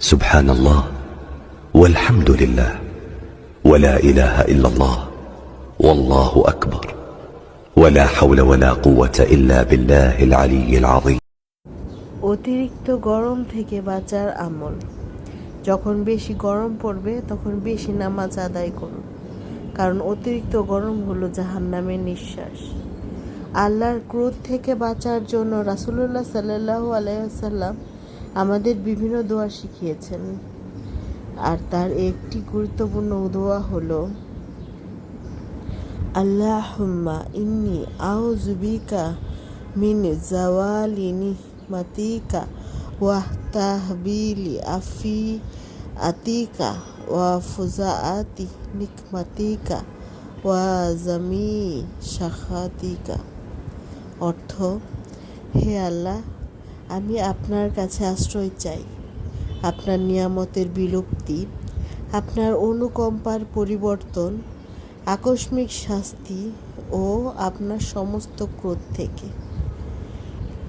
سبحان الله والحمد لله ولا اله الا الله والله اكبر ولا حول ولا قوه الا بالله العلي العظيم অতিরিক্ত গরম থেকে বাঁচার আমল যখন বেশি গরম পড়বে তখন বেশি নামাজ আদায় করুন কারণ অতিরিক্ত গরম হলো জাহান্নামের নিঃশ্বাস আল্লাহর ক্রোধ থেকে বাঁচার জন্য রাসুলুল্লাহ সাল্লাহ আলাইসাল্লাম আমাদের বিভিন্ন দোয়া শিখিয়েছেন। আর তার একটি গুরুত্বপূর্ণ দোয়া হলো, আল্লাহুম্মা ইন্নি আউযুবিকা মিন জাওয়ালি মাতিকা ওয়া তাহবিলি আফি আতিকা ওয়া ফুজা ফুজাআতি নিকমাতিকা ওয়া জামি শাখাতিকা। অর্থ, হে আল্লাহ আমি আপনার কাছে আশ্রয় চাই। আপনার নিয়ামতের বিলুপ্তি, আপনার অনুকম্পার পরিবর্তন, আকস্মিক শাস্তি ও আপনার সমস্ত ক্রোধ থেকে।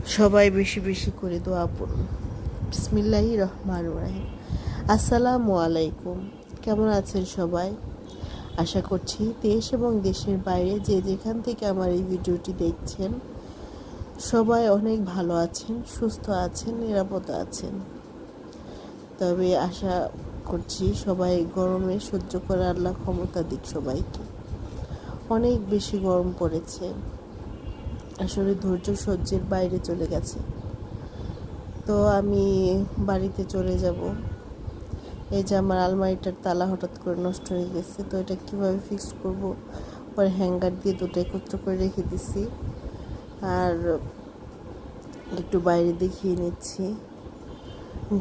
সবাই বেশি বেশি করে দোয়া পড়ুন। বিসমিল্লাহি রহমান রাহিম। আসসালামু আলাইকুম। কেমন আছেন সবাই? আশা করছি দেশ এবং দেশের বাইরে যে যেখান থেকে আমার এই ভিডিওটি দেখছেন সবাই অনেক ভালো আছেন, সুস্থ আছেন, নিরাপদ আছেন। তবে আশা করছি সবাই গরমে সহ্য করে আল্লাহ ক্ষমতা দিক সবাইকে। অনেক বেশি গরম পড়েছে। আসলে ধৈর্য সহ্যের বাইরে চলে গেছে। তো আমি বাড়িতে চলে যাব। এই যে আমার আলমারিটার তালা হঠাৎ করে নষ্ট হয়ে গেছে, তো এটা কীভাবে ফিক্স করব? পরে হ্যাঙ্গার দিয়ে দুটো একত্র করে রেখে দিছি। আর একটু বাইরে দেখিয়ে নিচ্ছি।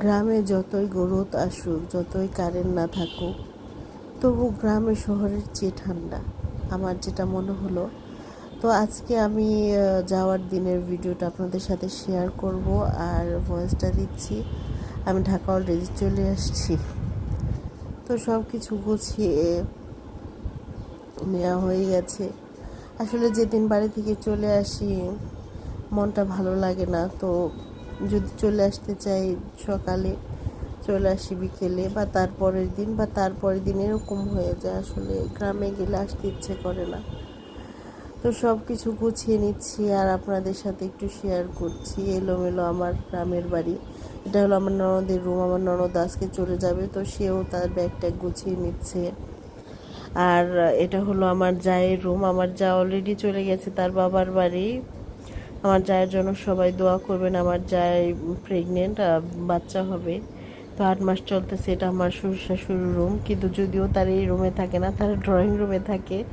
গ্রামে যতই গরুত আসুক, যতই কারেন্ট না থাকুক, তবু গ্রামে শহরের চেয়ে ঠান্ডা। আমার যেটা মনে হলো, তো আজকে আমি যাওয়ার দিনের ভিডিওটা আপনাদের সাথে শেয়ার করব আর ভয়েসটা দিচ্ছি। আমি ঢাকা অলরেডি চলে আসছি। তো সব কিছু গুছিয়ে নেওয়া হয়ে গেছে। আসলে যেদিন বাড়ি থেকে চলে আসি, মনটা ভালো লাগে না। তো যদি চলে আসতে চাই সকালে, চলে আসি বিকেলে বা তারপরের দিন বা তারপরের দিন এরকম হয়ে যায়। আসলে গ্রামে গেলে আসতে ইচ্ছে করে না। তো সব কিছু গুছিয়ে নিচ্ছি আর আপনাদের সাথে একটু শেয়ার করছি। এলোমেলো আমার গ্রামের বাড়ি। এটা হলো আমার ননদের রুম আমার ননদ আজকে চলে যাবে, তো সেও তার ব্যাগ ট্যাগ গুছিয়ে নিচ্ছে। আর এটা হলো আমার জায়ের রুম। আমার যা অলরেডি চলে গেছে, তার বাবার বাড়ি। আমার জায়ের জন্য সবাই দোয়া করবেন, আমার জায় প্রেগনেন্ট বাচ্চা হবে। তো আট মাস চলতেছে, এটা আমার শ্বশুর শাশুড়ির রুম কিন্তু যদিও তার এই রুমে থাকে না, তার ড্রয়িং রুমে থাকে।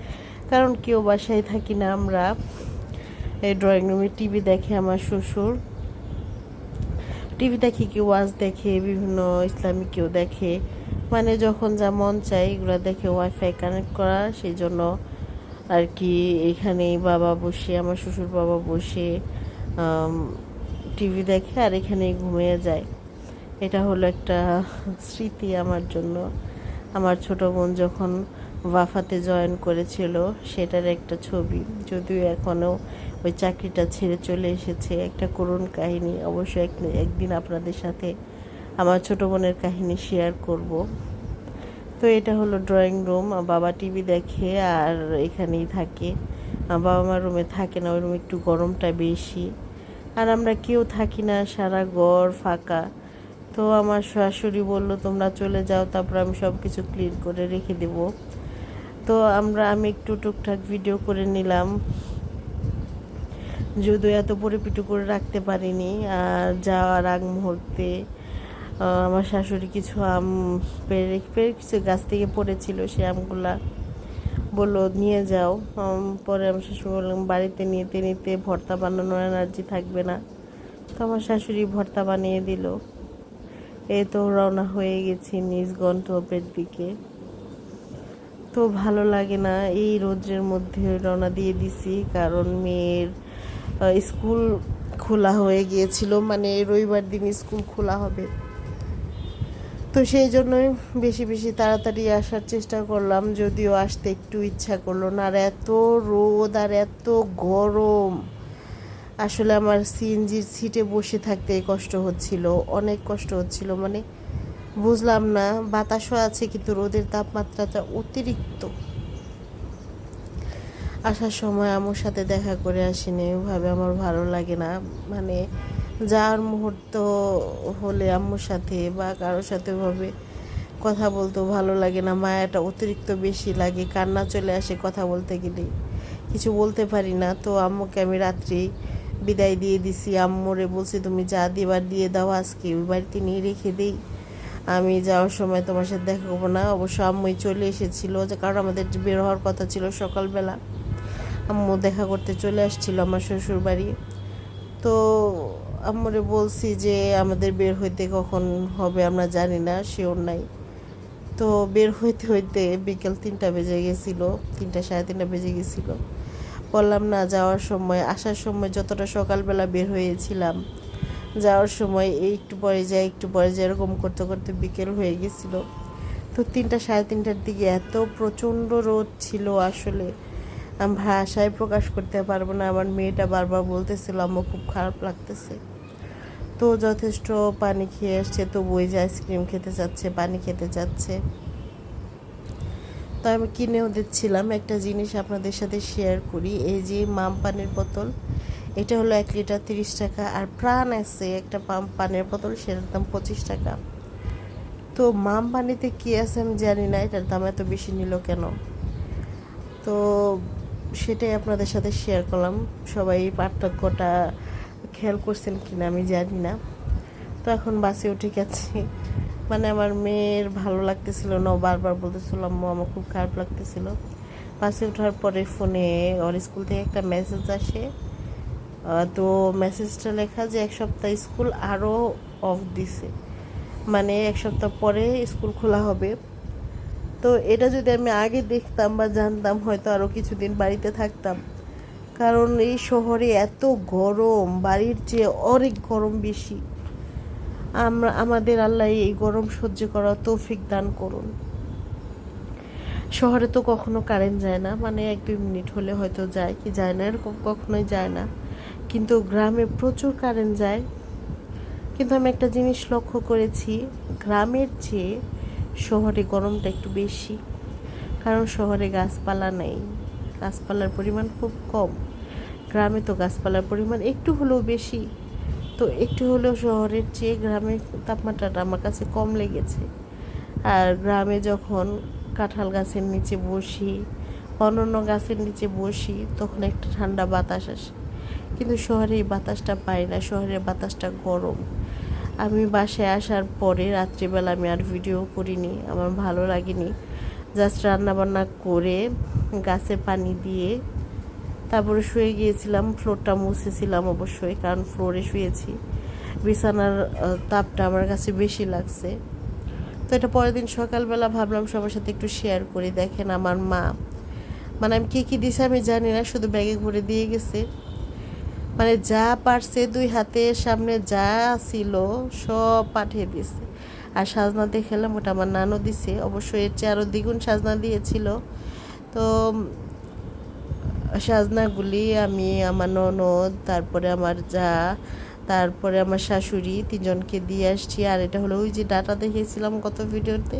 কারণ কেউ বাসায় থাকি না আমরা। এই ড্রয়িং রুমে টিভি দেখে আমার শ্বশুর। টিভি দেখে কেউ ওয়াজ দেখে, বিভিন্ন ইসলামিক কেউ দেখে। মানে যখন যা মন চাই এগুলো দেখে ওয়াইফাই কানেক্ট করা সেই জন্য আর কি এখানেই বাবা বসে, আমার শ্বশুর বাবা বসে টিভি দেখে আর এখানেই ঘুমিয়ে যায়। এটা হলো একটা স্মৃতি আমার জন্য। আমার ছোট বোন যখন ওয়াফাতে জয়েন করেছিল, সেটার একটা ছবি। যদিও এখনও ওই চাকরিটা ছেড়ে চলে এসেছে। একটা করুণ কাহিনী। অবশ্যই এক- একদিন আপনাদের সাথে আমার ছোট বোনের কাহিনী শেয়ার করব। তো এটা হলো ড্রয়িং রুম বাবা টিভি দেখে আর এখানেই থাকে। বাবা আমার রুমে থাকে না, ওই রুমে একটু গরমটা বেশি। আর আমরা কেউ থাকি না, সারা ঘর ফাঁকা। তো আমার শাশুড়ি বলল, তোমরা চলে যাও, তারপর আমি সব কিছু ক্লিন করে রেখে দেব। তো আমরা, আমি একটু টুকটাক ভিডিও করে নিলাম। যদিও এত পরিপিটু করে রাখতে পারিনি, আর যাওয়ার আগ মুহূর্তে আমার শাশুড়ি কিছু আম পেরে পেরে কিছু গাছ থেকে পড়েছিল সে আমগুলা বলল, নিয়ে যাও। পরে আমার শাশুড়ি বললাম বাড়িতে নিতে নিতে ভর্তা বানানোর এনার্জি থাকবে না। তো আমার শাশুড়ি ভর্তা বানিয়ে দিল। এ তো রওনা হয়ে গেছি নিজ গন্তব্যের দিকে। তো ভালো লাগে না, এই রোদ্রের মধ্যে রওনা দিয়ে দিছি, কারণ মেয়ের স্কুল খোলা হয়ে গিয়েছিল মানে রবিবার দিন স্কুল খোলা হবে। তো সেই জন্যই বেশি বেশি তাড়াতাড়ি আসার চেষ্টা করলাম, যদিও আসতে একটু ইচ্ছা করল না। আর এত রোদ আর এত গরম। আসলে আমার সিএনজির সিটে বসে থাকতে কষ্ট হচ্ছিল, অনেক কষ্ট হচ্ছিল। মানে বুঝলাম না, বাতাসও আছে, কিন্তু রোদের তাপমাত্রাটা অতিরিক্ত। আসার সময় আমার সাথে দেখা করে আসিনি ওভাবে আমার ভালো লাগে না। মানে যাওয়ার মুহূর্ত হলে আম্মুর সাথে বা কারোর সাথে ওভাবে কথা বলতেও ভালো লাগে না, মায়াটা অতিরিক্ত বেশি লাগে, কান্না চলে আসে কথা বলতে গেলে। কিছু বলতে পারি না, তো আম্মুকে আমি রাত্রি বিদায় দিয়ে দিছি। আম্মুরে বলছি, তুমি যা দিবার দিয়ে দাও আজকে, ওই বাড়িতে নিয়ে রেখে দেই। আমি যাওয়ার সময় তোমার সাথে দেখা করব না। অবশ্য আম্মুই চলে এসেছিল, যে কারণ আমাদের বের হওয়ার কথা ছিল সকালবেলা। আম্মু দেখা করতে চলে আসছিল আমার শ্বশুর বাড়ি তো আম্মুরে বলছি যে আমাদের বের হইতে কখন হবে আমরা জানি না শিওর নাই। তো বের হইতে হইতে বিকেল তিনটা বেজে গেছিল, তিনটা সাড়ে তিনটা বেজে গেছিল। বললাম, না, যাওয়ার সময় আসার সময় যতটা সকালবেলা বের হয়েছিলাম, যাওয়ার সময় এই একটু পরে যাই, একটু পরে যাই, এরকম করতে করতে বিকেল হয়ে গেছিল। তো তিনটা সাড়ে তিনটার দিকে এত প্রচণ্ড রোদ ছিল আসলে। আমি ভাষায় প্রকাশ করতে পারব না, আমার মেয়েটা বারবার বলতেছিল আমার খুব খারাপ লাগতেছে। তো যথেষ্ট পানি খেয়ে আসছে তো বই যে আইসক্রিম খেতে চাচ্ছে পানি খেতে চাচ্ছে তো আমি কিনেও দিচ্ছিলাম। একটা জিনিস আপনাদের সাথে শেয়ার করি, এই যে মাম পানির বোতল, এটা হলো এক লিটার তিরিশ টাকা, আর প্রাণ আছে একটা পাম পানির বোতল, সেটার দাম পঁচিশ টাকা। তো মাম পানিতে কী আছে আমি জানি না, এটার দাম এত বেশি নিল কেন? তো সেটাই আপনাদের সাথে শেয়ার করলাম। সবাই পার্থক্যটা খেয়াল করছেন কিনা আমি জানি না। তো এখন বাসে উঠে গেছি। মানে আমার মেয়ের ভালো লাগতেছিল না বারবার বলতেছিল আমার খুব খারাপ লাগতেছিল। বাসে ওঠার পরে ফোনে ওর স্কুল থেকে একটা মেসেজ আসে। তো মেসেজটা লেখা যে, এক সপ্তাহ স্কুল আরও অফ দিছে। মানে এক সপ্তাহ পরে স্কুল খোলা হবে। তো এটা যদি আমি আগে দেখতাম বা জানতাম, হয়তো আরও কিছুদিন বাড়িতে থাকতাম। কারণ এই শহরে এত গরম, বাড়ির চেয়ে অনেক গরম বেশি। আমরা, আমাদের আল্লাহ এই গরম সহ্য করা তৌফিক দান করুন। শহরে তো কখনো কারেন্ট যায় না মানে এক দুই মিনিট হলে হয়তো যায় কি যায় না, এরকম কখনোই যায় না। কিন্তু গ্রামে প্রচুর কারেন্ট যায়। কিন্তু আমি একটা জিনিস লক্ষ্য করেছি, গ্রামের চেয়ে শহরে গরমটা একটু বেশি। কারণ শহরে গাছপালা নেই। গাছপালার পরিমাণ খুব কম। গ্রামে তো গাছপালার পরিমাণ একটু হলেও বেশি। তো একটু হলেও শহরের চেয়ে গ্রামের তাপমাত্রাটা আমার কাছে কম লেগেছে। আর গ্রামে যখন কাঁঠাল গাছের নিচে বসি অন্যান্য গাছের নিচে বসি, তখন একটা ঠান্ডা বাতাস আসে। কিন্তু শহরে এই বাতাসটা পাই না। শহরের বাতাসটা গরম। আমি বাসায় আসার পরে রাত্রিবেলা আমি আর ভিডিও করিনি, আমার ভালো লাগেনি। জাস্ট রান্নাবান্না করে গাছে পানি দিয়ে তারপরে শুয়ে গিয়েছিলাম, ফ্লোরটা মুছেছিলাম অবশ্যই, কারণ ফ্লোরে শুয়েছি। বিছানার তাপটা আমার কাছে বেশি লাগছে। তো এটা পরের দিন সকালবেলা ভাবলাম সবার সাথে একটু শেয়ার করি, দেখেন আমার মা। মানে আমি কী কী দিছে আমি জানি না, শুধু ব্যাগে ভরে দিয়ে গেছে। মানে যা পারছে দুই হাতের সামনে যা ছিল সব পাঠিয়ে দিছে আর সাজনা দেখলাম ওটা আমার নানু দিছে। অবশ্যই এর চেয়ে আরও দ্বিগুণ সাজনা দিয়েছিল। তো, সাজনাগুলি আমি, আমার ননদ, তারপরে আমার যা, তারপরে আমার শাশুড়ি তিনজনকে দিয়ে আসছি। আর এটা হলো ওই যে ডাটা দেখিয়েছিলাম গত ভিডিওতে,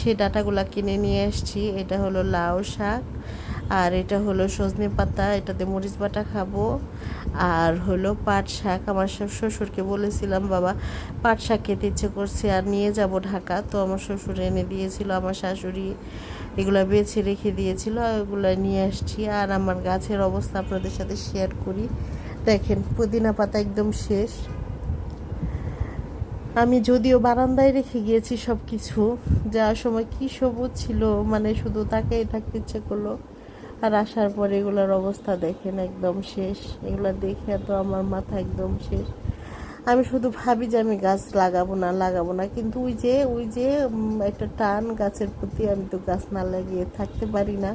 সেই ডাটাগুলো কিনে নিয়ে আসছি। এটা হলো লাউ শাক। আর এটা হলো সজনে পাতা, এটাতে মরিচ বাটা খাব। আর হলো পাট শাক, আমার সব শ্বশুরকে বলেছিলাম, বাবা, পাট শাক খেতে ইচ্ছে করছে, আর নিয়ে যাব ঢাকা। তো আমার শ্বশুর এনে দিয়েছিল, আমার শাশুড়ি এগুলো বেছে রেখে দিয়েছিল ওগুলো নিয়ে আসছি। আর আমার গাছের অবস্থা আপনাদের সাথে শেয়ার করি। দেখেন, পুদিনা পাতা একদম শেষ। আমি যদিও বারান্দায় রেখে গিয়েছি সব কিছু যাওয়ার সময় কী সবুজ ছিল মানে শুধু তাকেই থাকতে ইচ্ছে করল। আর আসার পরে এগুলোর অবস্থা দেখেন একদম শেষ। এগুলো দেখে তো আমার মাথা একদম শেষ। আমি শুধু ভাবি যে আমি গাছ লাগাবো না লাগাবো না। কিন্তু ওই যে ওই যে একটা টান গাছের প্রতি আমি তো গাছ না লাগিয়ে থাকতে পারি না।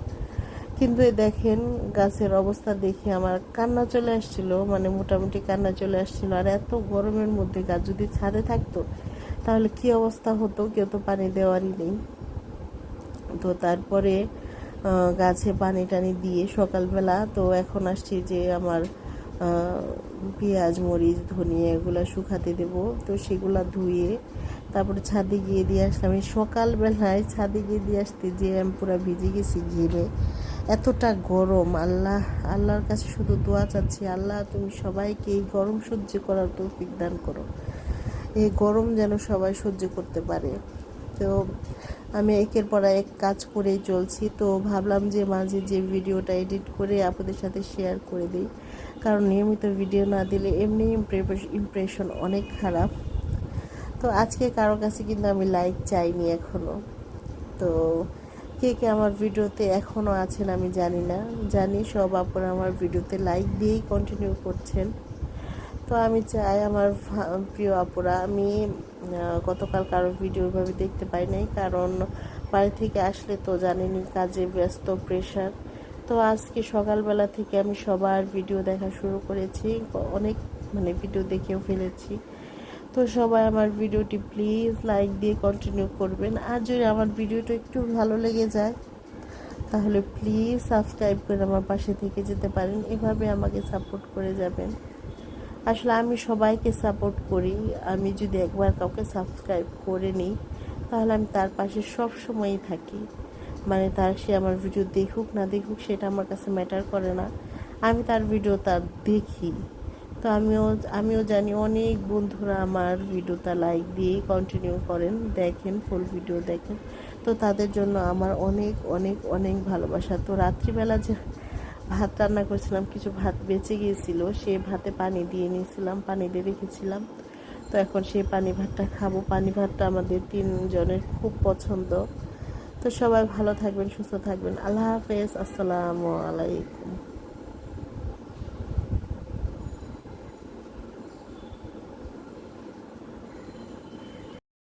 কিন্তু এই দেখেন গাছের অবস্থা দেখে আমার কান্না চলে আসছিল মানে মোটামুটি কান্না চলে আসছিল। আর এত গরমের মধ্যে গাছ যদি ছাদে থাকতো, তাহলে কি অবস্থা হতো? কেউ তো পানি দেওয়ারই নেই। তো তারপরে গাছে পানি টানি দিয়ে সকালবেলা তো এখন আসছি যে আমার পেঁয়াজ, মরিচ, ধনিয়া এগুলো শুকাতে দেব। তো সেগুলা ধুয়ে তারপরে ছাদে গিয়ে দিয়ে আসলাম। এই সকালবেলায় ছাদে গিয়ে দিয়ে আসতে যে আমি পুরো ভিজে গেছি ঘিরে এতটা গরম। আল্লাহ, আল্লাহর কাছে শুধু দোয়া চাচ্ছি, আল্লাহ তুমি সবাইকে এই গরম সহ্য করার তৌফিক দান করো। এই গরম যেন সবাই সহ্য করতে পারে। তো আমি একের পর এক কাজ করেই চলছি। তো ভাবলাম যে মাঝে যে ভিডিওটা এডিট করে আপনাদের সাথে শেয়ার করে দিই। কারণ নিয়মিত ভিডিও না দিলে এমনি ইমপ্রেশন অনেক খারাপ। তো আজকে কারও কাছে কিন্তু আমি লাইক চাইনি এখনও তো কে কে আমার ভিডিওতে এখনও আছেন আমি জানি না। জানি সব আপনারা আমার ভিডিওতে লাইক দিয়েই কন্টিনিউ করছেন। তো আমি চাই আমার প্রিয় আপুরা, আমি গতকাল কারও ভিডিও ভাবে দেখতে পাই নাই, কারণ বাড়ি থেকে আসলে তো জানেনই কাজে ব্যস্ত প্রেশার তো আজকে সকালবেলা থেকে আমি সবার ভিডিও দেখা শুরু করেছি, অনেক মানে ভিডিও দেখেও ফেলেছি। তো সবাই আমার ভিডিওটি প্লিজ লাইক দিয়ে কন্টিনিউ করবেন। আর যদি আমার ভিডিওটা একটু ভালো লেগে যায়, তাহলে প্লিজ সাবস্ক্রাইব করে আমার পাশে থেকে যেতে পারেন। এভাবে আমাকে সাপোর্ট করে যাবেন। আসলে আমি সবাইকে সাপোর্ট করি। আমি যদি একবার কাউকে সাবস্ক্রাইব করে নিই, তাহলে আমি তার পাশে সব সময়ই থাকি। মানে তার সে আমার ভিডিও দেখুক, না দেখুক, সেটা আমার কাছে ম্যাটার করে না। আমি তার ভিডিও তার দেখি। তো আমিও আমিও জানি অনেক বন্ধুরা আমার ভিডিওটা লাইক দিয়ে কন্টিনিউ করেন, দেখেন ফুল ভিডিও দেখেন। তো তাদের জন্য আমার অনেক অনেক অনেক ভালোবাসা। তো রাত্রিবেলা যে ভাত রান্না করেছিলাম, কিছু ভাত বেঁচে গিয়েছিল, সে ভাতে পানি দিয়ে নিয়েছিলাম, পানি দিয়ে রেখেছিলাম। তো এখন সেই পানি ভাতটা খাব। পানি ভাতটা আমাদের তিনজনের খুব পছন্দ। তো সবাই ভালো থাকবেন, সুস্থ থাকবেন। আল্লাহ হাফেজ, আসসালামু আলাইকুম।